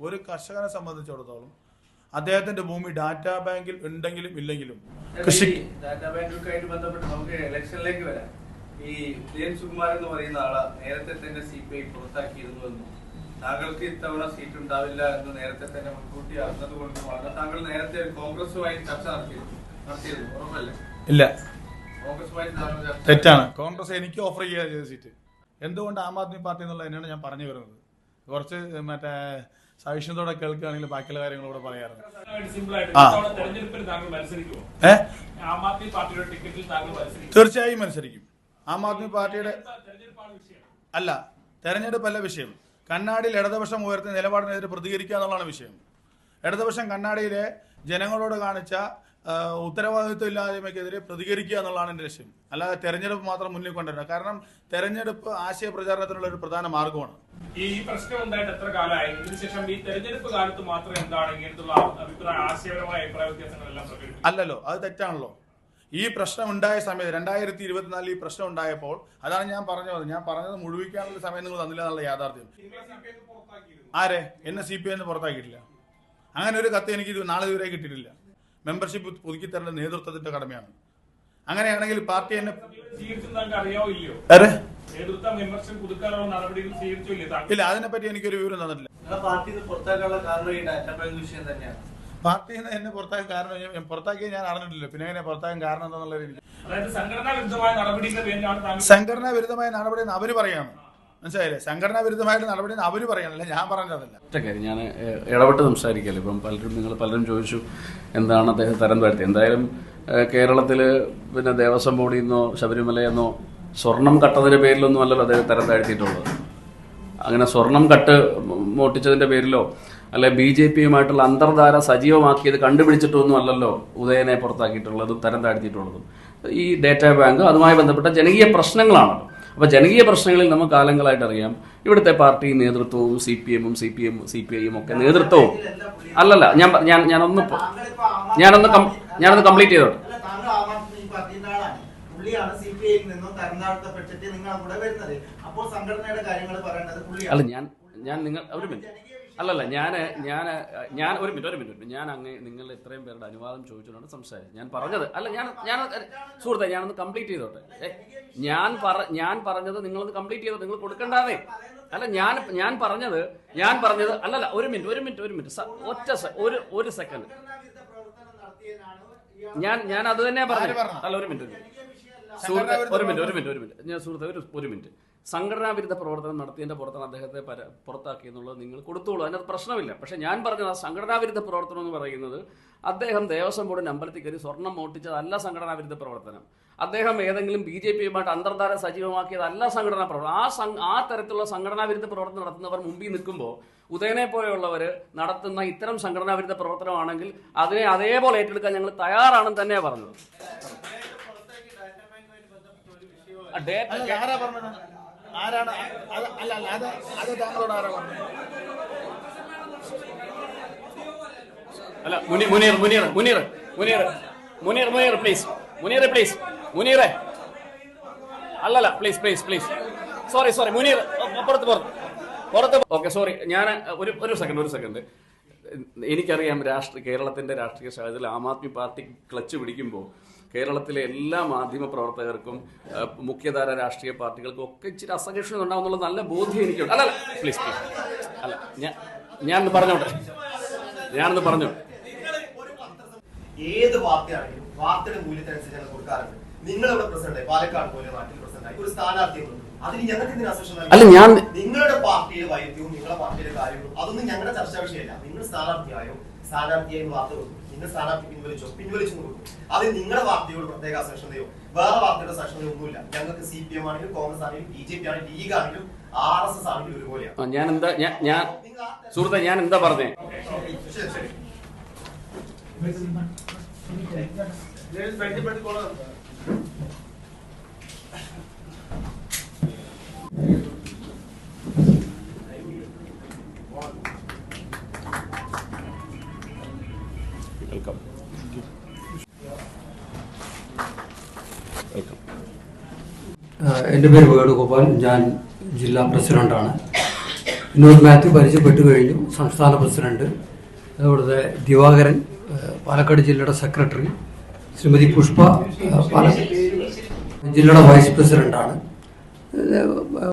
ഒരു കർഷകനെ സംബന്ധിച്ചിടത്തോളം അദ്ദേഹത്തിന്റെ ഭൂമി ഡാറ്റാ ബാങ്കിൽ ഉണ്ടെങ്കിലും ഇല്ലെങ്കിലും കൃഷി ഡാറ്റാ ബാങ്കുമായിട്ട് ബന്ധപ്പെട്ട് നമുക്ക് ഇലക്ഷനിലേക്ക് വരാം. ഈ ഉദയൻ സുകുമാർ എന്ന് പറയുന്ന ആളാ നേരത്തെ തന്നെ സി പി ഐ പുറത്താക്കിയിരുന്നു എന്നും. താങ്കൾക്ക് ഇത്തവണ സീറ്റ് ഉണ്ടാവില്ല എന്ന് നേരത്തെ തന്നെ മുൻകൂട്ടി അറിഞ്ഞത് കൊണ്ടുമാണ് താങ്കൾ നേരത്തെ കോൺഗ്രസുമായി ചർച്ച നടത്തിയിരുന്നു നടത്തിയിരുന്നു ഉറപ്പല്ലേ? ഇല്ല. തെറ്റാണ്. കോൺഗ്രസ് എനിക്ക് ഓഫർ ചെയ്യാതെ ചെയ്ത സീറ്റ് എന്തുകൊണ്ട് ആം ആദ്മി പാർട്ടി എന്നുള്ളത് തന്നെയാണ് ഞാൻ പറഞ്ഞു വരുന്നത്. കുറച്ച് മറ്റേ സഹിഷ്ണുതയോടെ കേൾക്കുകയാണെങ്കിൽ ബാക്കിയുള്ള കാര്യങ്ങൾ കൂടെ പറയാറുണ്ട്. തീർച്ചയായും മത്സരിക്കും. ആം ആദ്മി പാർട്ടിയുടെ അല്ല തെരഞ്ഞെടുപ്പ് അല്ല തെരഞ്ഞെടുപ്പല്ല വിഷയം. കണ്ണാടിയിൽ ഇടതുപക്ഷം ഉയർത്തിയ നിലപാടിനെതിരെ പ്രതികരിക്കുക എന്നുള്ളതാണ് വിഷയം. ഇടതുപക്ഷം കണ്ണാടിയിലെ ജനങ്ങളോട് കാണിച്ച ആ, ഉത്തരവാദിത്വം ഇല്ലായ്മയ്ക്കെതിരെ പ്രതികരിക്കുക എന്നുള്ളതാണ് എന്റെ ലക്ഷ്യം. അല്ലാതെ തെരഞ്ഞെടുപ്പ് മാത്രം മുന്നിൽ കൊണ്ടുവരിക കാരണം തെരഞ്ഞെടുപ്പ് ആശയ പ്രചാരണത്തിനുള്ള ഒരു പ്രധാന മാർഗമാണ്. ഈ പ്രശ്നം ഉണ്ടായിട്ട് എത്ര കാലമായി? ഇതിനുശേഷം ഈ തെരഞ്ഞെടുപ്പ് കാലത്ത് മാത്രം എന്താണ് ഇങ്ങനത്തുള്ള അഭിപ്രായ ആശയപരമായ അഭിപ്രായ വ്യത്യാസങ്ങളെല്ലാം അല്ലല്ലോ അത് തെറ്റാണല്ലോ. ഈ പ്രശ്നം ഉണ്ടായ സമയത്ത് രണ്ടായിരത്തി ഇരുപത്തിനാലിൽ ഈ പ്രശ്നം ഉണ്ടായപ്പോൾ അതാണ് ഞാൻ പറഞ്ഞത്. ഞാൻ പറഞ്ഞത് മുഴുവിക്കാനുള്ള സമയം നിങ്ങൾ തന്നില്ല എന്നുള്ള യാഥാർത്ഥ്യം. ആരെ? എന്നെ സി പി ഐന്ന് പുറത്താക്കിയിട്ടില്ല. അങ്ങനെ ഒരു കത്ത് എനിക്ക് നാളെ ഇതുവരെ കിട്ടിയിട്ടില്ല. മെമ്പർഷിപ്പ് പുതുക്കി തരേണ്ട നേതൃത്വത്തിന്റെ കടമയാണ്. അങ്ങനെയാണെങ്കിൽ പാർട്ടി എന്നെ ഇല്ല അതിനെപ്പറ്റി എനിക്കൊരു വിവരം തന്നിട്ടില്ല. പാർട്ടിയിൽ നിന്ന് എന്നെ പുറത്താക്കാൻ കാരണം ഞാൻ- പുറത്താക്കിയത് ഞാൻ അറിഞ്ഞിട്ടില്ല. പിന്നെ എങ്ങനെ പുറത്താക്കാൻ കാരണം എന്താണെന്നുള്ള സംഘടനാ വിരുദ്ധമായ നടപടി അവർ പറയാണ്. മനസ്സിലായില്ലേ? സംഘടനാ വിരുദ്ധമായിട്ട് നടപടി അവർ പറയണല്ലേ ഞാൻ പറഞ്ഞതല്ല. ഒറ്റ കാര്യം ഞാൻ ഇടപെട്ട് സംസാരിക്കല്ലോ? ഇപ്പം പലരും നിങ്ങൾ പലരും ചോദിച്ചു എന്താണ് അദ്ദേഹം തരം താഴ്ത്തി എന്തായാലും കേരളത്തിൽ പിന്നെ ദേവസ്വം ബോർഡിൽ നിന്നോ ശബരിമലയെന്നോ സ്വർണം കട്ടതിന്റെ പേരിലൊന്നും അല്ലല്ലോ അദ്ദേഹം തരം താഴ്ത്തിയിട്ടുള്ളത്. അങ്ങനെ സ്വർണം കട്ട് മോട്ടിച്ചതിന്റെ പേരിലോ അല്ലെ ബി ജെ പിയുമായിട്ടുള്ള അന്തർധാര സജീവമാക്കിയത് കണ്ടുപിടിച്ചിട്ടൊന്നും അല്ലല്ലോ ഉദയനെ പുറത്താക്കിയിട്ടുള്ളതും തരം താഴ്ത്തിയിട്ടുള്ളതും. ഈ ഡേറ്റാ ബാങ്ക് അതുമായി ബന്ധപ്പെട്ട ജനകീയ പ്രശ്നങ്ങളാണ് അപ്പൊ ജനകീയ പ്രശ്നങ്ങളിൽ നമുക്ക് കാലങ്ങളായിട്ട് അറിയാം. ഇവിടുത്തെ പാർട്ടി നേതൃത്വവും സി പി എമ്മും C P M C P ഐയും ഒക്കെ നേതൃത്വവും. അല്ലല്ല ഞാൻ ഞാൻ ഞാനൊന്ന് ഞാനൊന്ന് ഞാനൊന്ന് കംപ്ലീറ്റ് ചെയ്തോട്ടെ. അപ്പോൾ അല്ല ഞാൻ ഞാൻ നിങ്ങൾ ഒരു മിനിറ്റ്. അല്ലല്ല ഞാൻ ഞാൻ ഞാൻ ഒരു മിനിറ്റ് ഒരു മിനിറ്റ് ഞാൻ അങ്ങ് നിങ്ങൾ ഇത്രയും പേരുടെ അനുവാദം ചോദിച്ചുകൊണ്ടാണ് സംസാരിച്ചത്. ഞാൻ പറഞ്ഞത് അല്ല ഞാൻ ഞാൻ സുഹൃത്തെ ഞാനൊന്ന് കംപ്ലീറ്റ് ചെയ്തോട്ടെ. ഞാൻ പറ ഞാൻ പറഞ്ഞത് നിങ്ങളൊന്ന് കംപ്ലീറ്റ് ചെയ്തോ നിങ്ങൾ കൊടുക്കണ്ടാതെ അല്ല ഞാൻ ഞാൻ പറഞ്ഞത് ഞാൻ പറഞ്ഞത് അല്ലല്ല ഒരു മിനിറ്റ് ഒരു മിനിറ്റ് ഒരു മിനിറ്റ്. ഒറ്റ ഒരു ഒരു സെക്കൻഡ് ഞാൻ ഞാൻ അത് തന്നെ പറഞ്ഞു അല്ല ഒരു മിനിറ്റ്. സുഹൃത്തെ ഒരു മിനിറ്റ് ഒരു മിനിറ്റ് ഒരു മിനിറ്റ്. ഞാൻ സുഹൃത്തെ ഒരു ഒരു മിനിറ്റ്. സംഘടനാ വിരുദ്ധ പ്രവർത്തനം നടത്തിയതിന്റെ പുറത്താണ് അദ്ദേഹത്തെ പര പുറത്താക്കി എന്നുള്ളത് നിങ്ങൾ കൊടുത്തോളൂ. അതിനകത്ത് പ്രശ്നമില്ല. പക്ഷെ ഞാൻ പറഞ്ഞത് സംഘടനാ വിരുദ്ധ പ്രവർത്തനം എന്ന് പറയുന്നത് അദ്ദേഹം ദേവസ്വം ബോർഡിന്റെ അമ്പലത്തിൽ കയറി സ്വർണം മോട്ടിച്ചതല്ല സംഘടനാ വിരുദ്ധ പ്രവർത്തനം. അദ്ദേഹം ഏതെങ്കിലും ബി ജെ പിയുമായിട്ട് അന്തർധാര സജീവമാക്കിയതല്ല സംഘടനാ പ്രവർത്തനം. ആ സം- ആ തരത്തിലുള്ള സംഘടനാ വിരുദ്ധ പ്രവർത്തനം നടത്തുന്നവർ മുമ്പിൽ നിൽക്കുമ്പോൾ ഉദയനെ പോലെയുള്ളവർ നടത്തുന്ന ഇത്തരം സംഘടനാ വിരുദ്ധ പ്രവർത്തനമാണെങ്കിൽ അതിനെ അതേപോലെ ഏറ്റെടുക്കാൻ ഞങ്ങൾ തയ്യാറാണെന്ന് തന്നെയാണ് പറഞ്ഞത്. ഡേറ്റ ആരാ പറഞ്ഞത്? ആരാണ്? അല്ല അല്ല അത് അത് താങ്കളോട് ആരാ പറഞ്ഞത്? അല്ല മുനീർ മുനീർ മുനീർ മുനീർ മുനീർ മുനീർ മുനീർ പ്ലീസ് മുനീർ പ്ലീസ് മുനീറെ. അല്ലല്ല please please please sorry sorry Muneer. പുറത്ത് പുറത്ത്. പുറത്ത് ഓക്കെ സോറി ഞാൻ ഒരു ഒരു സെക്കൻഡ് ഒരു സെക്കൻഡ് എനിക്കറിയാം രാഷ്ട്രീയ കേരളത്തിന്റെ രാഷ്ട്രീയ സാഹചര്യത്തിൽ ആം ആദ്മി പാർട്ടി ക്ലച്ച് പിടിക്കുമ്പോൾ കേരളത്തിലെ എല്ലാ മാധ്യമ പ്രവർത്തകർക്കും മുഖ്യധാര രാഷ്ട്രീയ പാർട്ടികൾക്കും ഒക്കെ ഇച്ചിരി അസഹിഷ്ണുത ഉണ്ടാവുന്നുള്ള നല്ല ബോധ്യം എനിക്കുണ്ട്. അല്ല പ്ലീസ് പ്ലീസ് അല്ല ഞാൻ ഞാനൊന്ന് പറഞ്ഞോട്ടെ? ഞാനൊന്ന് പറഞ്ഞു ഏത് വാർത്തയാണെങ്കിലും വാർത്തയുടെ മൂല്യത്തിനനുസരിച്ച് കൊടുക്കാറുണ്ട്. നിങ്ങൾ ഇവിടെ പ്രസിഡന്റ് പാലക്കാട് പോലെ നാട്ടിൽ പ്രസിഡന്റ് ഒരു സ്ഥാനാർത്ഥി അല്ല, ഞാൻ- നിങ്ങളുടെ പാർട്ടിയുടെ വൈദ്യവും നിങ്ങളുടെ പാർട്ടിയുടെ കാര്യങ്ങളും അതൊന്നും ഞങ്ങളുടെ ചർച്ചാ വിഷയമല്ല നിങ്ങൾ സ്ഥാനാർത്ഥിയായോ? സ്ഥാനാർത്ഥിയായി വാർത്ത കൊടുക്കും. നിങ്ങൾ സ്ഥാനാർത്ഥി പിൻവലിച്ചോ? പിൻവലിച്ചു കൊടുക്കും. അത് നിങ്ങളുടെ പാർട്ടിയോട് പ്രത്യേക അസക്ഷതയോ വേറെ പാർട്ടിയുടെ സക്ഷതയോ ഒന്നുമില്ല. ഞങ്ങൾക്ക് സി പി എം ആണെങ്കിലും കോൺഗ്രസ് ആണെങ്കിലും ബി ജെ പി ആണെങ്കിലും ലീഗ് ആണെങ്കിലും ആർ എസ് എസ് ആണെങ്കിലും ഒരുപോലെയാണ് ഞാൻ എന്താ ഞാൻ ഞാൻ സുഹൃത്തെ ഞാൻ എന്താ പറഞ്ഞേ? ശരി ശരി. വെൽക്കം എന്റെ പേര് വേണുഗോപാൽ. ഞാൻ ജില്ലാ പ്രസിഡന്റാണ്. വിനോദ് മാത്യു പരിചയപ്പെട്ടു കഴിഞ്ഞു. സംസ്ഥാന പ്രസിഡന്റ് അതുപോലെ ദിവാകരൻ പാലക്കാട് ജില്ലയുടെ സെക്രട്ടറി ശ്രീമതി പുഷ്പ ഏഹ്, പാല ജില്ലയുടെ വൈസ് പ്രസിഡന്റാണ്.